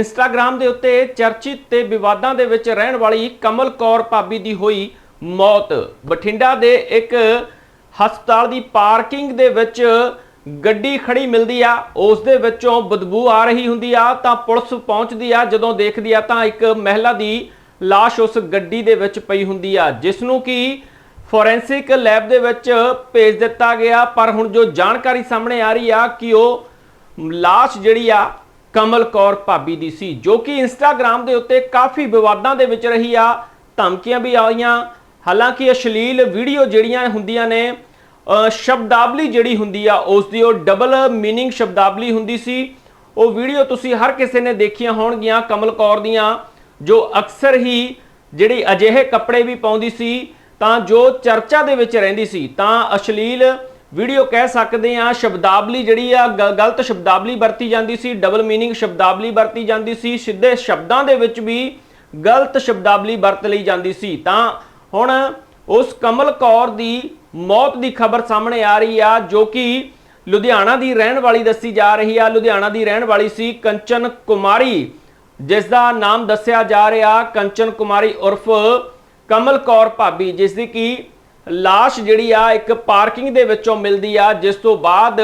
Instagram ਦੇ ਉੱਤੇ ਚਰਚਿਤ ਤੇ ਵਿਵਾਦਾਂ ਦੇ ਵਿੱਚ ਰਹਿਣ ਵਾਲੀ ਕਮਲ ਕੌਰ ਭਾਬੀ ਦੀ ਹੋਈ ਮੌਤ। ਬਠਿੰਡਾ ਦੇ ਇੱਕ ਹਸਪਤਾਲ ਦੀ ਪਾਰਕਿੰਗ ਦੇ ਵਿੱਚ ਗੱਡੀ ਖੜੀ ਮਿਲਦੀ ਆ। ਉਸ ਦੇ ਵਿੱਚੋਂ ਬਦਬੂ ਆ ਰਹੀ ਹੁੰਦੀ ਆ, ਤਾਂ ਪੁਲਿਸ ਪਹੁੰਚਦੀ ਆ। ਜਦੋਂ ਦੇਖਦੀ ਆ, ਤਾਂ ਇੱਕ ਮਹਿਲਾ ਦੀ ਲਾਸ਼ ਉਸ ਗੱਡੀ ਦੇ ਵਿੱਚ ਪਈ ਹੁੰਦੀ ਆ, ਜਿਸ ਨੂੰ ਕਿ ਫੋਰੈਂਸਿਕ ਲੈਬ ਦੇ ਵਿੱਚ ਭੇਜ ਦਿੱਤਾ ਗਿਆ। ਪਰ ਹੁਣ ਜੋ ਜਾਣਕਾਰੀ ਸਾਹਮਣੇ ਆ ਰਹੀ ਆ, ਕਿ ਉਹ ਲਾਸ਼ ਜਿਹੜੀ ਆ ਕਮਲ ਕੌਰ ਭਾਬੀ ਦੀ ਸੀ, ਜੋ ਕਿ ਇੰਸਟਾਗ੍ਰam ਦੇ ਉੱਤੇ ਕਾਫੀ ਵਿਵਾਦਾਂ ਦੇ ਵਿੱਚ ਰਹੀ ਆ, ਧਮਕੀਆਂ ਵੀ ਆਈਆਂ। ਹਾਲਾਂਕਿ ਅਸ਼ਲੀਲ ਵੀਡੀਓ ਜਿਹੜੀਆਂ ਹੁੰਦੀਆਂ ਨੇ ਸ਼ਬਦਾਵਲੀ ਜਿਹੜੀ ਹੁੰਦੀ ਆ ਉਸ ਦੀ ਉਹ ਡਬਲ ਮੀਨਿੰਗ ਸ਼ਬਦਾਵਲੀ ਹੁੰਦੀ ਸੀ। ਉਹ ਵੀਡੀਓ ਤੁਸੀਂ ਹਰ ਕਿਸੇ ਨੇ ਦੇਖੀਆਂ ਹੋਣਗੀਆਂ ਕਮਲ ਕੌਰ ਦੀਆਂ, ਜੋ ਅਕਸਰ ਹੀ ਜਿਹੜੀ ਅਜਿਹੇ ਕੱਪੜੇ ਵੀ ਪਾਉਂਦੀ ਸੀ, ਤਾਂ ਜੋ ਚਰਚਾ ਦੇ ਵਿੱਚ ਰਹਿੰਦੀ ਸੀ, ਤਾਂ ਅਸ਼ਲੀਲ ਵੀਡੀਓ ਕਹਿ ਸਕਦੇ ਆ ਸ਼ਬਦਾਵਲੀ ਜਿਹੜੀ ਆ, ਗ- ਗਲਤ ਸ਼ਬਦਾਵਲੀ ਵਰਤੀ ਜਾਂਦੀ ਸੀ ਡਬਲ ਮੀਨਿੰਗ ਸ਼ਬਦਾਵਲੀ ਵਰਤੀ ਜਾਂਦੀ ਸੀ, ਸਿੱਧੇ ਸ਼ਬਦਾਂ ਦੇ ਵਿੱਚ ਵੀ ਗਲਤ ਸ਼ਬਦਾਵਲੀ ਵਰਤ ਲਈ ਜਾਂਦੀ ਸੀ। ਤਾਂ ਹੁਣ ਉਸ ਕਮਲ ਕੌਰ ਦੀ ਮੌਤ ਦੀ ਖਬਰ ਸਾਹਮਣੇ ਆ ਰਹੀ ਆ, ਜੋ ਕਿ ਲੁਧਿਆਣਾ ਦੀ ਰਹਿਣ ਵਾਲੀ ਦੱਸੀ ਜਾ ਰਹੀ ਆ। ਲੁਧਿਆਣਾ ਦੀ ਰਹਿਣ ਵਾਲੀ ਸੀ ਕੰਚਨ ਕੁਮਾਰੀ, ਜਿਸ ਦਾ ਨਾਮ ਦੱਸਿਆ ਜਾ ਰਿਹਾ, ਕੰਚਨ ਕੁਮਾਰੀ ਉਰਫ ਕਮਲ ਕੌਰ ਭਾਬੀ, ਜਿਸ ਦੀ ਕਿ ਲਾਸ਼ ਜਿਹੜੀ ਆ ਇੱਕ ਪਾਰਕਿੰਗ ਦੇ ਵਿੱਚੋਂ ਮਿਲਦੀ ਆ, ਜਿਸ ਤੋਂ ਬਾਅਦ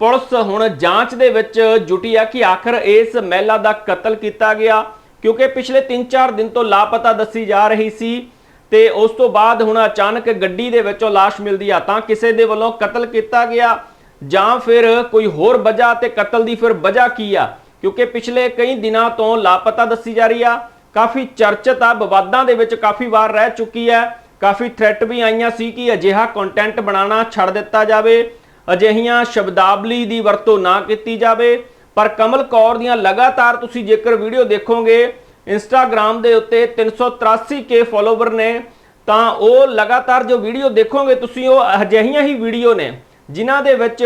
ਪੁਲਿਸ ਹੁਣ ਜਾਂਚ ਦੇ ਵਿੱਚ ਜੁਟੀ ਆ ਕਿ ਆਖਰ ਇਸ ਮਹਿਲਾ ਦਾ ਕਤਲ ਕੀਤਾ ਗਿਆ, ਕਿਉਂਕਿ ਪਿਛਲੇ 3-4 ਦਿਨ ਤੋਂ ਲਾਪਤਾ ਦੱਸੀ ਜਾ ਰਹੀ ਸੀ ਤੇ ਉਸ ਤੋਂ ਬਾਅਦ ਹੁਣ ਅਚਾਨਕ ਗੱਡੀ ਦੇ ਵਿੱਚੋਂ ਲਾਸ਼ ਮਿਲਦੀ ਆ, ਤਾਂ ਕਿਸੇ ਦੇ ਵੱਲੋਂ ਕਤਲ ਕੀਤਾ ਗਿਆ ਜਾਂ ਫਿਰ ਕੋਈ ਹੋਰ ਵਜ੍ਹਾ ਤੇ ਕਤਲ ਦੀ ਫਿਰ ਵਜ੍ਹਾ ਕੀ ਆ? ਕਿਉਂਕਿ ਪਿਛਲੇ ਕਈ ਦਿਨਾਂ ਤੋਂ ਲਾਪਤਾ ਦੱਸੀ ਜਾ ਰਹੀ ਆ, ਕਾਫੀ ਚਰਚਿਤ ਆ, ਵਿਵਾਦਾਂ ਦੇ ਵਿੱਚ ਕਾਫੀ ਵਾਰ ਰਹਿ ਚੁੱਕੀ ਹੈ। ਕਾਫੀ ਥ੍ਰੈਟ ਵੀ ਆਈਆਂ ਸੀ ਕਿ ਅਜਿਹਾ ਕੰਟੈਂਟ ਬਣਾਉਣਾ ਛੱਡ ਦਿੱਤਾ ਜਾਵੇ, ਅਜਿਹੀਆਂ ਸ਼ਬਦਾਵਲੀ ਦੀ ਵਰਤੋਂ ਨਾ ਕੀਤੀ ਜਾਵੇ। ਪਰ ਕਮਲ ਕੌਰ ਦੀਆਂ ਲਗਾਤਾਰ ਤੁਸੀਂ ਜੇਕਰ ਵੀਡੀਓ ਦੇਖੋਗੇ ਇੰਸਟਾਗ੍ਰam ਦੇ ਉੱਤੇ 383 ਕੇ ਫਾਲੋਵਰ ਨੇ, ਤਾਂ ਉਹ ਲਗਾਤਾਰ ਜੋ ਵੀਡੀਓ ਦੇਖੋਗੇ ਤੁਸੀਂ, ਉਹ ਅਜਿਹੀਆਂ ਹੀ ਵੀਡੀਓ ਨੇ, ਜਿਨ੍ਹਾਂ ਦੇ ਵਿੱਚ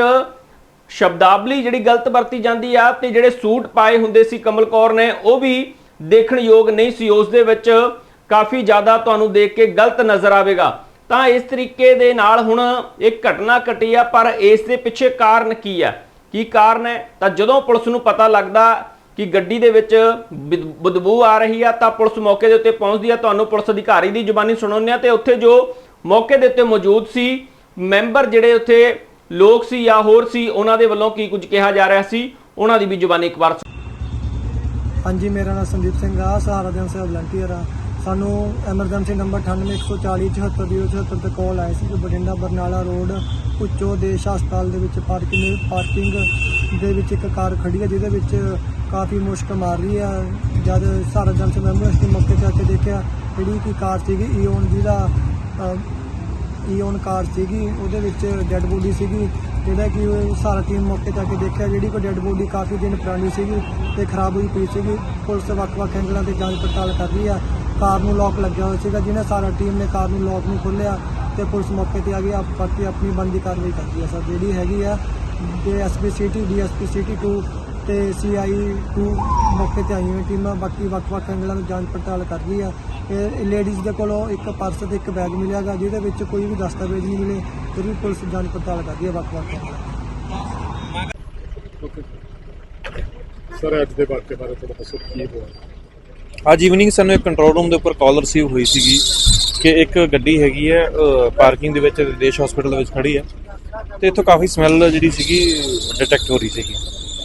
ਸ਼ਬਦਾਵਲੀ ਜਿਹੜੀ ਗਲਤ ਵਰਤੀ ਜਾਂਦੀ ਆ ਤੇ ਜਿਹੜੇ ਸੂਟ ਪਾਏ ਹੁੰਦੇ ਸੀ ਕਮਲ ਕੌਰ ਨੇ, ਉਹ ਵੀ ਦੇਖਣ ਯੋਗ ਨਹੀਂ ਸੀ। ਉਸ ਦੇ ਵਿੱਚ ਕਾਫੀ ਜ਼ਿਆਦਾ ਤੁਹਾਨੂੰ ਦੇਖ ਕੇ ਗਲਤ ਨਜ਼ਰ ਆਵੇਗਾ। ਤਾਂ ਇਸ ਤਰੀਕੇ ਦੇ ਨਾਲ ਹੁਣ ਇਹ ਘਟਨਾ ਘਟੀ ਆ, ਪਰ ਇਸ ਦੇ ਪਿੱਛੇ ਕਾਰਨ ਕੀ ਆ? ਕੀ ਕਾਰਨ ਹੈ? ਤਾਂ ਜਦੋਂ ਪੁਲਿਸ ਨੂੰ ਪਤਾ ਲੱਗਦਾ ਕਿ ਗੱਡੀ ਦੇ ਵਿੱਚ ਬਦਬੂ ਆ ਰਹੀ ਆ, ਤਾਂ ਪੁਲਿਸ ਮੌਕੇ ਦੇ ਉੱਤੇ ਪਹੁੰਚਦੀ ਆ। ਤੁਹਾਨੂੰ ਪੁਲਿਸ ਅਧਿਕਾਰੀ ਦੀ ਜ਼ੁਬਾਨੀ ਸੁਣਾਉਂਦੇ ਆ ਤੇ ਉੱਥੇ ਜੋ ਮੌਕੇ ਦੇ ਉੱਤੇ ਮੌਜੂਦ ਸੀ, ਮੈਂਬਰ ਜਿਹੜੇ ਉੱਥੇ ਲੋਕ ਸੀ ਜਾਂ ਹੋਰ ਸੀ, ਉਹਨਾਂ ਦੇ ਵੱਲੋਂ ਕੀ ਕੁਝ ਕਿਹਾ ਜਾ ਰਿਹਾ ਸੀ, ਉਹਨਾਂ ਦੀ ਵੀ ਜ਼ੁਬਾਨੀ ਇੱਕ ਵਾਰ ਹਾਂਜੀ, ਮੇਰਾ ਨਾਮ ਸੰਦੀਪ ਸਿੰਘ ਆ, ਸਹਾਰਾ ਜਨ ਸੇਵਾ ਵਲੰਟੀਅਰ ਆ। ਸਾਨੂੰ ਐਮਰਜੈਂਸੀ ਨੰਬਰ 9814 74074 ਤੇ ਕਾਲ ਆਈ ਸੀ ਕਿ ਬਠਿੰਡਾ ਬਰਨਾਲਾ ਰੋਡ ਉੱਚੋ ਦੇਸ਼ ਹਸਪਤਾਲ ਦੇ ਵਿੱਚ ਪਾਰਕਿੰਗ ਪਾਰਕਿੰਗ ਦੇ ਵਿੱਚ ਇੱਕ ਕਾਰ ਖੜੀ ਹੈ ਜਿਹਦੇ ਵਿੱਚ ਕਾਫੀ ਮੁਸ਼ਕ ਮਾਰ ਰਹੀ ਆ ਜਦ ਸਾਰਾ ਜਨਸ ਸੇਵਾ ਐਂਬੂਲੈਂਸ ਮੌਕੇ ਤੇ ਆ ਕੇ ਦੇਖਿਆ ਜਿਹੜੀ ਕਿ ਕਾਰ ਸੀਗੀ ਈਓਨ ਜਿਹਦਾ ਅ, ਈਓਨ ਕਾਰ ਸੀਗੀ ਉਹਦੇ ਵਿੱਚ ਡੈੱਡ ਬੋਡੀ ਸੀਗੀ। ਜਿਹੜਾ ਕਿ ਉਹ ਸਾਰਾ ਟੀਮ ਮੌਕੇ ਤੇ ਆ ਕੇ ਦੇਖਿਆ ਜਿਹੜੀ ਕੋ ਡੈੱਡ ਬੋਡੀ ਕਾਫੀ ਦਿਨ ਪੁਰਾਣੀ ਸੀਗੀ ਤੇ ਖਰਾਬ ਹੋਈ ਪਈ ਸੀਗੀ। ਪੁਲਿਸ ਵੱਖ-ਵੱਖ ਐਂਗਲਾਂ ਤੇ ਜਾਂਚ ਪੜਤਾਲ ਕਰ ਰਹੀ ਆ। ਕਾਰ ਨੂੰ ਲੋਕ ਲੱਗਿਆ ਹੋਇਆ ਸੀਗਾ, ਜਿਹਨੇ ਸਾਰਾ ਟੀਮ ਨੇ ਕਾਰ ਨੂੰ ਲੋਕ ਨਹੀਂ ਖੋਲ੍ਹਿਆ ਤੇ ਪੁਲਿਸ ਮੌਕੇ ਤੇ ਆ ਗਈ, ਆਪ ਬਾਕੀ ਆਪਣੀ ਬੰਦੀ ਕਾਰਵਾਈ ਕਰਦੀ ਹੈ ਸਰ। ਜਿਹੜੀ ਹੈਗੀ ਆ, ਤੇ ਐਸਪੀ ਸਿਟੀ ਡੀਐਸਪੀ ਸਿਟੀ 2 ਤੇ ਸੀਆਈ 2 ਮੌਕੇ ਤੇ ਆਈਆਂ ਹੋਈਆਂ ਟੀਮਾਂ, ਬਾਕੀ ਵੱਖ-ਵੱਖ ਐਂਗਲਾਂ ਨੂੰ ਜਾਂਚ ਪੜਤਾਲ ਕਰ ਰਹੀ ਆ। ਇਹ ਲੇਡੀਜ਼ ਦੇ ਕੋਲੋਂ ਇੱਕ ਪਰਸ ਤੇ ਇੱਕ ਬੈਗ ਮਿਲਿਆਗਾ, ਜਿਹਦੇ ਵਿੱਚ ਕੋਈ ਵੀ ਦਸਤਾਵੇਜ਼ ਨਹੀਂ ਮਿਲੇ ਫਿਰ ਵੀ ਪੁਲਿਸ ਜਾਂਚ ਪੜਤਾਲ ਕਰ ਰਹੀ ਹੈ ਵੱਖ-ਵੱਖ ਐਂਗਲਾਂ ਸਰ ਅੱਜ ਦੇ ਵਾਕਿਏ ਬਾਰੇ ਥੋੜਾ ਦੱਸੋ, ਕੀ ਹੋਇਆ? ਅੱਜ ਈਵਨਿੰਗ ਸਾਨੂੰ ਇੱਕ ਕੰਟਰੋਲ ਰੂਮ ਦੇ ਉੱਪਰ ਕਾਲ ਰਿਸੀਵ ਹੋਈ ਸੀਗੀ ਕਿ ਇੱਕ ਗੱਡੀ ਹੈਗੀ ਹੈ ਪਾਰਕਿੰਗ ਦੇ ਵਿੱਚ ਦੇਸ਼ ਹਸਪੀਟਲ ਦੇ ਵਿੱਚ ਖੜੀ ਹੈ ਤੇ ਇੱਥੋਂ ਕਾਫੀ ਸਮੈਲ ਜਿਹੜੀ ਸੀਗੀ ਡਿਟੈਕਟ ਹੋ ਰਹੀ ਸੀਗੀ।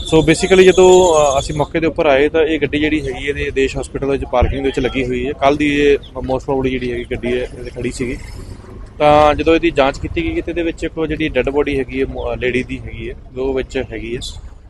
ਸੋ ਬੇਸਿਕਲੀ ਜਦੋਂ ਅਸੀਂ ਮੌਕੇ ਦੇ ਉੱਪਰ ਆਏ ਤਾਂ ਇਹ ਗੱਡੀ ਜਿਹੜੀ ਹੈਗੀ ਇਹਦੇ ਦੇਸ਼ ਹਸਪੀਟਲ ਵਿੱਚ ਪਾਰਕਿੰਗ ਦੇ ਵਿੱਚ ਲੱਗੀ ਹੋਈ ਹੈ। ਕੱਲ ਦੀ ਇਹ ਮੋਸਟ ਪ੍ਰੋਬਬਲੀ ਜਿਹੜੀ ਹੈਗੀ ਗੱਡੀ ਹੈ ਇਹ ਖੜੀ ਸੀਗੀ। ਤਾਂ ਜਦੋਂ ਇਹਦੀ ਜਾਂਚ ਕੀਤੀ ਗਈ ਤੇ ਇਹਦੇ ਵਿੱਚ ਇੱਕ ਜਿਹੜੀ ਡੈੱਡ ਬੋਡੀ ਹੈਗੀ ਹੈ ਲੇਡੀ ਦੀ ਹੈਗੀ ਹੈ ਦੋ ਵਿੱਚ ਹੈਗੀ ਹੈ।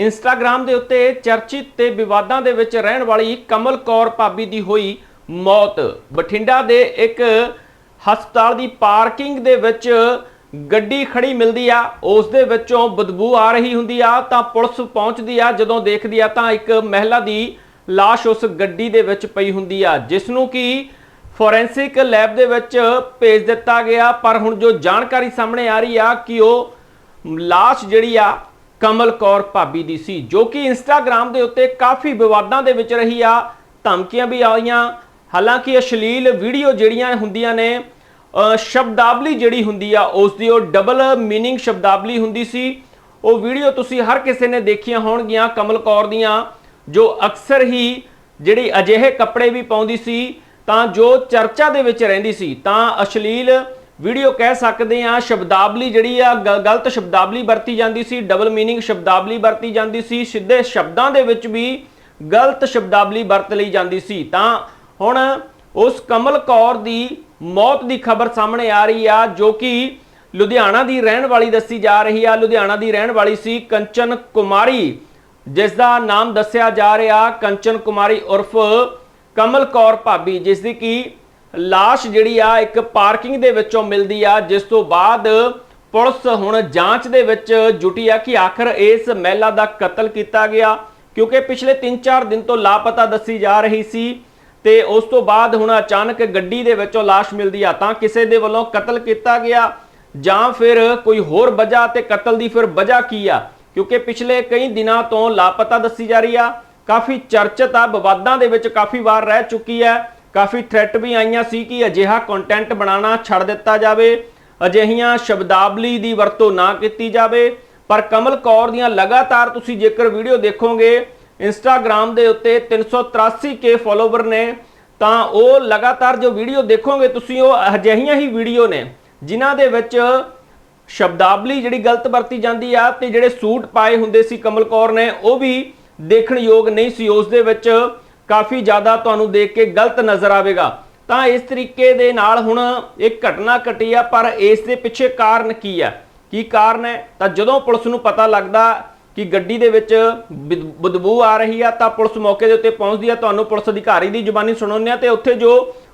ਇੰਸਟਾਗ੍ਰam ਦੇ ਉੱਤੇ ਚਰਚਿਤ ਤੇ ਵਿਵਾਦਾਂ ਦੇ ਵਿੱਚ ਰਹਿਣ ਵਾਲੀ ਕਮਲ ਕੌਰ ਭਾਬੀ ਦੀ ਹੋਈ ਮੌਤ। ਬਠਿੰਡਾ ਦੇ ਇੱਕ ਹਸਪਤਾਲ ਦੀ ਪਾਰਕਿੰਗ ਦੇ ਵਿੱਚ ਗੱਡੀ ਖੜੀ ਮਿਲਦੀ ਆ, ਉਸ ਦੇ ਵਿੱਚੋਂ ਬਦਬੂ ਆ ਰਹੀ ਹੁੰਦੀ ਆ, ਤਾਂ ਪੁਲਿਸ ਪਹੁੰਚਦੀ ਆ, ਜਦੋਂ ਦੇਖਦੀ ਆ ਤਾਂ ਇੱਕ ਮਹਿਲਾ ਦੀ ਲਾਸ਼ ਉਸ ਗੱਡੀ ਦੇ ਵਿੱਚ ਪਈ ਹੁੰਦੀ ਆ, ਜਿਸ ਨੂੰ ਕਿ ਫੋਰੈਂਸਿਕ ਲੈਬ ਦੇ ਵਿੱਚ ਭੇਜ ਦਿੱਤਾ ਗਿਆ, ਪਰ ਹੁਣ ਜੋ ਜਾਣਕਾਰੀ ਸਾਹਮਣੇ ਆ ਰਹੀ ਆ ਕਿ ਉਹ ਲਾਸ਼ ਜਿਹੜੀ ਆ ਕਮਲ ਕੌਰ ਭਾਬੀ ਦੀ ਸੀ, ਜੋ ਕਿ ਇੰਸਟਾਗ੍ਰam ਦੇ ਉੱਤੇ ਕਾਫੀ ਵਿਵਾਦਾਂ ਦੇ ਵਿੱਚ ਰਹੀ ਆ, ਧਮਕੀਆਂ ਵੀ ਆਈਆਂ। ਹਾਲਾਂਕਿ ਅਸ਼ਲੀਲ ਵੀਡੀਓ ਜਿਹੜੀਆਂ ਹੁੰਦੀਆਂ ਨੇ ਸ਼ਬਦਾਵਲੀ ਜਿਹੜੀ ਹੁੰਦੀ ਆ ਉਸ ਦੀ ਉਹ ਡਬਲ ਮੀਨਿੰਗ ਸ਼ਬਦਾਵਲੀ ਹੁੰਦੀ ਸੀ। ਉਹ ਵੀਡੀਓ ਤੁਸੀਂ ਹਰ ਕਿਸੇ ਨੇ ਦੇਖੀਆਂ ਹੋਣਗੀਆਂ ਕਮਲ ਕੌਰ ਦੀਆਂ, ਜੋ ਅਕਸਰ ਹੀ ਜਿਹੜੀ ਅਜਿਹੇ ਕੱਪੜੇ ਵੀ ਪਾਉਂਦੀ ਸੀ, ਤਾਂ ਜੋ ਚਰਚਾ ਦੇ ਵਿੱਚ ਰਹਿੰਦੀ ਸੀ, ਤਾਂ ਅਸ਼ਲੀਲ ਵੀਡੀਓ ਕਹਿ ਸਕਦੇ ਆ ਸ਼ਬਦਾਵਲੀ ਜਿਹੜੀ ਆ, ਗ- ਗਲਤ ਸ਼ਬਦਾਵਲੀ ਵਰਤੀ ਜਾਂਦੀ ਸੀ ਡਬਲ ਮੀਨਿੰਗ ਸ਼ਬਦਾਵਲੀ ਵਰਤੀ ਜਾਂਦੀ ਸੀ, ਸਿੱਧੇ ਸ਼ਬਦਾਂ ਦੇ ਵਿੱਚ ਵੀ ਗਲਤ ਸ਼ਬਦਾਵਲੀ ਵਰਤ ਲਈ ਜਾਂਦੀ ਸੀ। ਤਾਂ ਹੁਣ ਉਸ ਕਮਲ ਕੌਰ ਦੀ ਮੌਤ ਦੀ ਖਬਰ ਸਾਹਮਣੇ ਆ ਰਹੀ ਆ, ਜੋ ਕਿ ਲੁਧਿਆਣਾ ਦੀ ਰਹਿਣ ਵਾਲੀ ਦੱਸੀ ਜਾ ਰਹੀ ਆ। ਲੁਧਿਆਣਾ ਦੀ ਰਹਿਣ ਵਾਲੀ ਸੀ ਕੰਚਨ ਕੁਮਾਰੀ, ਜਿਸ ਦਾ ਨਾਮ ਦੱਸਿਆ ਜਾ ਰਿਹਾ, ਕੰਚਨ ਕੁਮਾਰੀ ਉਰਫ ਕਮਲ ਕੌਰ ਭਾਬੀ, ਜਿਸ ਦੀ ਕੀ ਲਾਸ਼ ਜਿਹੜੀ ਆ ਇੱਕ ਪਾਰਕਿੰਗ ਦੇ ਵਿੱਚੋਂ ਮਿਲਦੀ ਆ, ਜਿਸ ਤੋਂ ਬਾਅਦ ਪੁਲਿਸ ਹੁਣ ਜਾਂਚ ਦੇ ਵਿੱਚ ਜੁਟੀ ਆ ਕਿ ਆਖਰ ਇਸ ਮਹਿਲਾ ਦਾ ਕਤਲ ਕੀਤਾ ਗਿਆ, ਕਿਉਂਕਿ ਪਿਛਲੇ 3-4 ਦਿਨ ਤੋਂ ਲਾਪਤਾ ਦੱਸੀ ਜਾ ਰਹੀ ਸੀ ਤੇ ਉਸ ਤੋਂ ਬਾਅਦ ਹੁਣ ਅਚਾਨਕ ਗੱਡੀ ਦੇ ਵਿੱਚੋਂ ਲਾਸ਼ ਮਿਲਦੀ ਆ, ਤਾਂ ਕਿਸੇ ਦੇ ਵੱਲੋਂ ਕਤਲ ਕੀਤਾ ਗਿਆ ਜਾਂ ਫਿਰ ਕੋਈ ਹੋਰ ਵਜ੍ਹਾ ਤੇ ਕਤਲ ਦੀ ਫਿਰ ਵਜ੍ਹਾ ਕੀ ਆ? ਕਿਉਂਕਿ ਪਿਛਲੇ ਕਈ ਦਿਨਾਂ ਤੋਂ ਲਾਪਤਾ ਦੱਸੀ ਜਾ ਰਹੀ ਆ, ਕਾਫੀ ਚਰਚਿਤ ਆ, ਵਿਵਾਦਾਂ ਦੇ ਵਿੱਚ ਕਾਫੀ ਵਾਰ ਰਹਿ ਚੁੱਕੀ ਹੈ। ਕਾਫੀ ਥ੍ਰੈਟ ਵੀ ਆਈਆਂ ਸੀ ਕਿ ਅਜਿਹਾ ਕੰਟੈਂਟ ਬਣਾਉਣਾ ਛੱਡ ਦਿੱਤਾ ਜਾਵੇ, ਅਜਿਹੀਆਂ ਸ਼ਬਦਾਵਲੀ ਦੀ ਵਰਤੋਂ ਨਾ ਕੀਤੀ ਜਾਵੇ। ਪਰ ਕਮਲ ਕੌਰ ਦੀਆਂ ਲਗਾਤਾਰ ਤੁਸੀਂ ਜੇਕਰ ਵੀਡੀਓ ਦੇਖੋਗੇ ਇੰਸਟਾਗ੍ਰam ਦੇ ਉੱਤੇ 383 ਕੇ ਫਾਲੋਵਰ ਨੇ, ਤਾਂ ਉਹ ਲਗਾਤਾਰ ਜੋ ਵੀਡੀਓ ਦੇਖੋਗੇ ਤੁਸੀਂ, ਉਹ ਅਜਿਹੀਆਂ ਹੀ ਵੀਡੀਓ ਨੇ, ਜਿਨ੍ਹਾਂ ਦੇ ਵਿੱਚ ਸ਼ਬਦਾਵਲੀ ਜਿਹੜੀ ਗਲਤ ਵਰਤੀ ਜਾਂਦੀ ਆ ਤੇ ਜਿਹੜੇ ਸੂਟ ਪਾਏ ਹੁੰਦੇ ਸੀ ਕਮਲ ਕੌਰ ਨੇ, ਉਹ ਵੀ ਦੇਖਣ ਯੋਗ ਨਹੀਂ ਸੀ। ਉਸ ਦੇ ਵਿੱਚ ਕਾਫੀ ਜ਼ਿਆਦਾ ਤੁਹਾਨੂੰ ਦੇਖ ਕੇ ਗਲਤ ਨਜ਼ਰ ਆਵੇਗਾ। ਤਾਂ ਇਸ ਤਰੀਕੇ ਦੇ ਨਾਲ ਹੁਣ ਇਹ ਘਟਨਾ ਘਟੀ ਆ, ਪਰ ਇਸ ਦੇ ਪਿੱਛੇ ਕਾਰਨ ਕੀ ਆ? ਕੀ ਕਾਰਨ ਹੈ? ਤਾਂ ਜਦੋਂ ਪੁਲਿਸ ਨੂੰ ਪਤਾ ਲੱਗਦਾ ਕਿ ਗੱਡੀ ਦੇ ਵਿੱਚ ਬਦ- ਬਦਬੂ ਆ ਰਹੀ ਆ, ਤਾਂ ਪੁਲਿਸ ਮੌਕੇ ਦੇ ਉੱਤੇ ਪਹੁੰਚਦੀ ਆ। ਤੁਹਾਨੂੰ ਪੁਲਿਸ ਅਧਿਕਾਰੀ ਦੀ ਜ਼ੁਬਾਨੀ ਸੁਣਾਉਂਦੇ ਆ ਤੇ ਉੱਥੇ ਜੋ